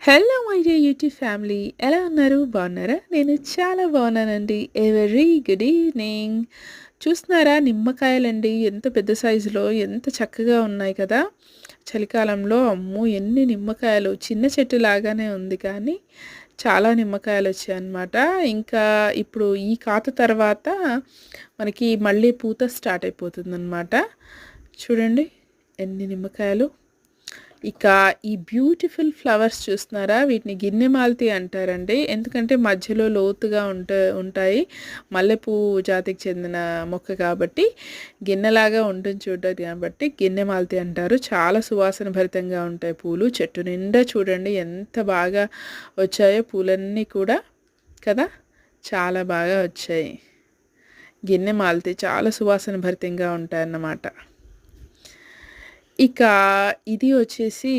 Hello my dear YouTube family ఎలా ఉన్నారు? బాగున్నారా? నేను చాలా బాగున్నానండి. ఏ వెరీ గుడ్ ఈవినింగ్ చూస్తున్నారా? నిమ్మకాయలండి. ఎంత పెద్ద సైజులో ఎంత చక్కగా ఉన్నాయి కదా? చలికాలంలో అమ్మో ఎన్ని నిమ్మకాయలు. చిన్న చెట్టు లాగానే ఉంది కానీ చాలా నిమ్మకాయలు వచ్చాయన్నమాట. ఇంకా ఇప్పుడు ఈ కాత తర్వాత మనకి మళ్ళీ పూత స్టార్ట్ అయిపోతుందన్నమాట. చూడండి ఎన్ని నిమ్మకాయలు. ఇక ఈ బ్యూటిఫుల్ ఫ్లవర్స్ చూస్తున్నారా? వీటిని గిన్నె మాలతి అంటారండి. ఎందుకంటే మధ్యలో లోతుగా ఉంట ఉంటాయి. మల్లెపూ జాతికి చెందిన మొక్క కాబట్టి గిన్నెలాగా ఉంటుంది చూడటం కాబట్టి గిన్నె మాలతి అంటారు. చాలా సువాసన భరితంగా ఉంటాయి పూలు. చెట్టు నిండా చూడండి ఎంత బాగా వచ్చాయో పూలన్నీ కూడా కదా? చాలా బాగా వచ్చాయి. గిన్నె మాలతి చాలా సువాసన భరితంగా ఉంటాయన్నమాట. ఇక ఇది వచ్చేసి